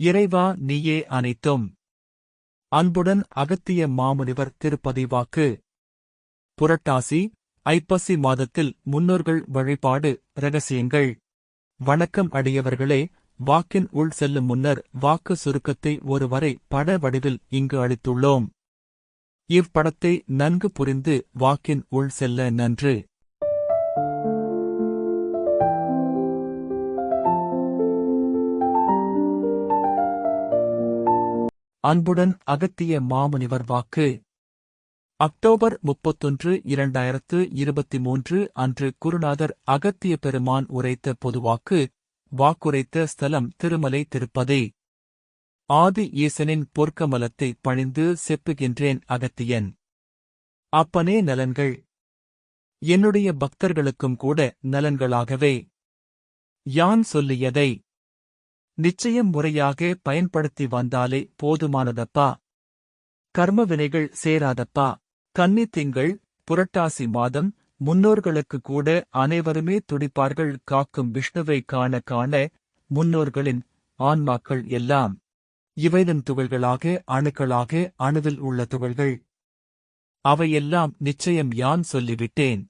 இறைவா நீயே அனைத்தும். அன்புடன் அகத்திய மாமுனிவர் திருப்பதி வாக்கு புரட்டாசி ஐப்பசி மாதத்தில் முன்னோர்கள் வழிபாடு ரகசியங்கள் வணக்கம் அடியவர்களே வாக்கின் உள் செல்லும் முன்னர் வாக்கு சுருக்கத்தை ஒருவரை பட வடிவில் இங்கு அளித்துள்ளோம். இவ்வடத்தை நன்கு புரிந்து வாக்கின் உள் செல்ல நன்று. அன்புடன் அகத்திய மாமுனிவர் வாக்கு. அக்டோபர் முப்பத்தொன்று இரண்டாயிரத்து இருபத்தி மூன்று அன்று குருநாதர் அகத்திய பெருமான் உரைத்த பொதுவாக்கு வாக்குரைத்த ஸ்தலம் திருமலை திருப்பதி. ஆதி ஈசனின் பொற்கமலத்தை பணிந்து செப்புகின்றேன் அகத்தியன். அப்பனே நலன்கள். என்னுடைய பக்தர்களுக்கும் கூட நலன்களாகவே. யான் சொல்லியதை. நிச்சயம் முறையாக பயன்படுத்தி வந்தாலே போதுமானதப்பா? கர்ம வினைகள் சேராதப்பா? கன்னி திங்கள் புரட்டாசி மாதம் முன்னோர்களுக்கு கூட அனைவருமே துடிப்பார்கள் காக்கும் விஷ்ணுவை காண காண முன்னோர்களின் ஆன்மாக்கள் எல்லாம் இவைதன் துகள்களாக அணுக்களாக அணுவில் உள்ள துகள்கள். அவையெல்லாம் நிச்சயம் யான் சொல்லிவிட்டேன்?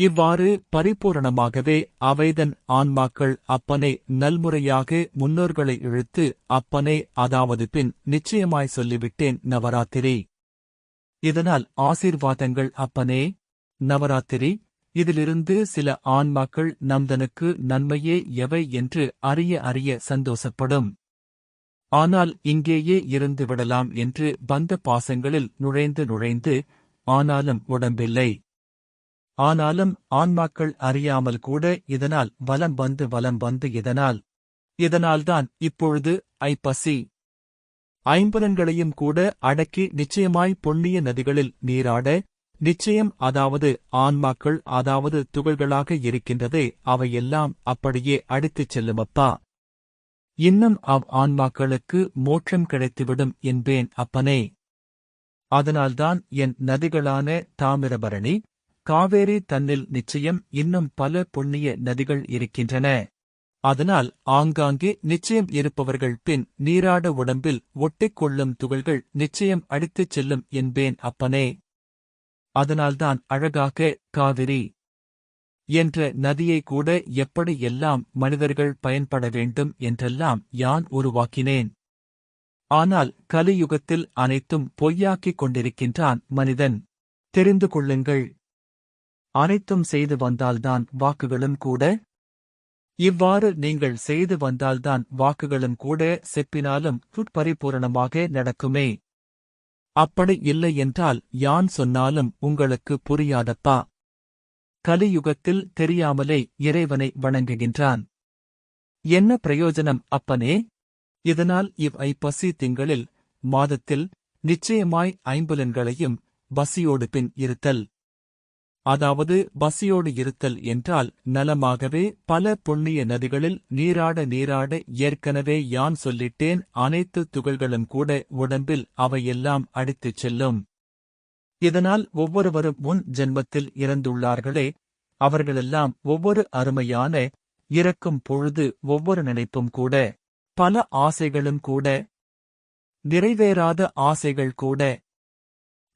இவ்வாறு பரிபூரணமாகவே அவைதன் ஆன்மாக்கள் அப்பனை நல்முறையாக முன்னோர்களை இழுத்து அப்பனே அதாவது பின் நிச்சயமாய் சொல்லிவிட்டேன் நவராத்திரி. இதனால் ஆசீர்வாதங்கள் அப்பனே. நவராத்திரி இதிலிருந்து சில ஆன்மாக்கள் நம்தனுக்கு நன்மையே எவை என்று அறிய அறிய சந்தோஷப்படும். ஆனால் இங்கேயே இருந்து விடலாம் என்று பந்த பாசங்களில் நுழைந்து நுழைந்து ஆனாலும் உடம்பில்லை. ஆனாலும் ஆன்மாக்கள் அறியாமல் கூட இதனால் வலம் வந்து வலம் வந்து இதனால். இதனால்தான் இப்பொழுது ஐப்பசி. ஐம்பலன்களையும் கூட அடக்கி நிச்சயமாய் பொன்னிய நதிகளில் நீராட நிச்சயம் அதாவது ஆன்மாக்கள் அதாவது துகள்களாக இருக்கின்றதே அவையெல்லாம் அப்படியே அடித்துச் செல்லுமப்பா. இன்னும் அவ் ஆன்மாக்களுக்கு மோட்சம் கிடைத்துவிடும் என்பேன் அப்பனே. அதனால்தான் என் நதிகளான தாமிரபரணி காவேரி தன்னில் நிச்சயம் இன்னும் பல புண்ணிய நதிகள் இருக்கின்றன. அதனால் ஆங்காங்கே நிச்சயம் இருப்பவர்கள் பின் நீராட உடம்பில் ஒட்டிக்கொள்ளும் துகள்கள் நிச்சயம் அடித்துச் செல்லும் என்பேன் அப்பனே. அதனால்தான் அழகாக காவிரி என்ற நதியை கூட எப்படி எல்லாம் மனிதர்கள் பயன்பட வேண்டும் என்றெல்லாம் யான் உருவாக்கினேன். ஆனால் கலியுகத்தில் அனைத்தும் பொய்யாக்கிக் கொண்டிருக்கின்றான் மனிதன். தெரிந்து கொள்ளுங்கள். அனைத்தும் செய்து வந்தால்தான் வாக்குகளும் கூட. இவ்வாறு நீங்கள் செய்து வந்தால்தான் வாக்குகளும் கூட செப்பினாலும் பரிபூரணமாக நடக்குமே. அப்படி இல்லை என்றால் யான் சொன்னாலும் உங்களுக்கு புரியாதப்பா. கலியுகத்தில் தெரியாமலே இறைவனை வணங்குகின்றான். என்ன பிரயோஜனம் அப்பனே? இதனால் இவ் ஐப்பசி திங்களில் மாதத்தில் நிச்சயமாய் ஐம்புலன்களையும் பசியோடு பின் இருத்தல். அதாவது பசியோடு இருத்தல் என்றால் நலமாகவே பல புண்ணிய நதிகளில் நீராட நீராட ஏற்கனவே யான் சொல்லிட்டேன் அனைத்து துகள்களும் கூட உடம்பில் அவையெல்லாம் அடித்துச் செல்லும். இதனால் ஒவ்வொருவரும் முன் ஜென்மத்தில் இறந்துள்ளார்களே அவர்களெல்லாம் ஒவ்வொரு அருமையான இறக்கும் பொழுது ஒவ்வொரு நினைப்பும் கூட பல ஆசைகளும் கூட நிறைவேறாத ஆசைகள் கூட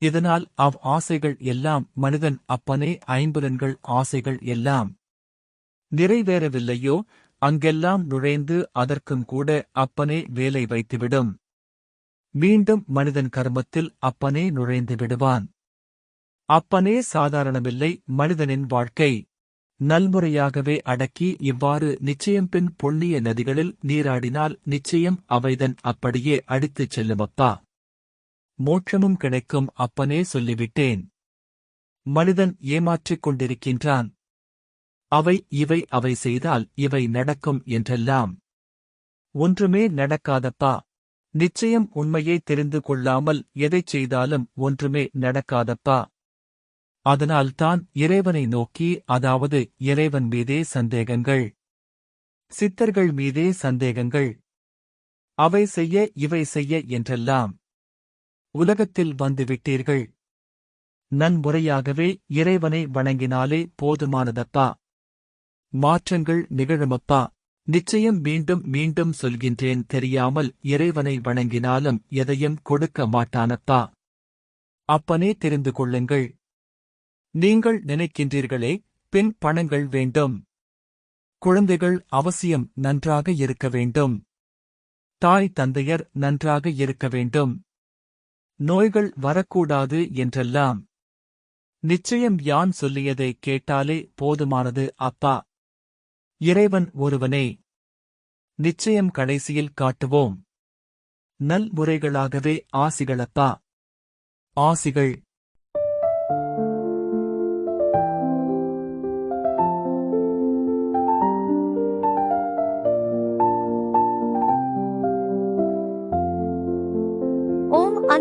இதனால் அவ் ஆசைகள் எல்லாம் மனிதன் அப்பனே ஐம்புலன்கள் ஆசைகள் எல்லாம் நிறைவேறவில்லையோ? அங்கெல்லாம் நுழைந்து அதற்கும் கூட அப்பனே வேலை வைத்துவிடும். மீண்டும் மனிதன் கர்மத்தில் அப்பனே நுழைந்து விடுவான். அப்பனே சாதாரணமில்லை மனிதனின் வாழ்க்கை. நல்முறையாகவே அடக்கி இவ்வாறு நிச்சயம் பின் பொன்னிய நதிகளில் நீராடினால் நிச்சயம் அவைதன் அப்படியே அடித்துச் செல்லுமப்பா மோட்சமும் கிடைக்கும் அப்பனே சொல்லிவிட்டேன். மனிதன் ஏமாற்றிக் கொண்டிருக்கின்றான். அவை இவை அவை செய்தால் இவை நடக்கும் என்றெல்லாம். ஒன்றுமே நடக்காதப்பா. நிச்சயம் உண்மையை தெரிந்து கொள்ளாமல் எதைச் செய்தாலும் ஒன்றுமே நடக்காதப்பா. அதனால்தான் இறைவனை நோக்கி அதாவது இறைவன் மீதே சந்தேகங்கள். சித்தர்கள் மீதே சந்தேகங்கள். அவை செய்ய இவை செய்ய என்றெல்லாம். உலகத்தில் வந்துவிட்டீர்கள். நன்முறையாகவே இறைவனை வணங்கினாலே போதுமானதப்பா. மாற்றங்கள் நிகழுமப்பா. நிச்சயம் மீண்டும் மீண்டும் சொல்கின்றேன் தெரியாமல் இறைவனை வணங்கினாலும் எதையும் கொடுக்க மாட்டானப்பா. அப்பனே தெரிந்து கொள்ளுங்கள். நீங்கள் நினைக்கின்றீர்களே பின் பணங்கள் வேண்டும். குழந்தைகள் அவசியம் நன்றாக இருக்க வேண்டும். தாய் தந்தையர் நன்றாக இருக்க வேண்டும். நோய்கள் வரக்கூடாது என்றெல்லாம். நிச்சயம் யான் சொல்லியதை கேட்டாலே போதுமானது அப்பா. இறைவன் ஒருவனே. நிச்சயம் கடைசியில் காட்டுவோம். நல்முறைகளாகவே ஆசிகளப்பா. ஆசிகள்.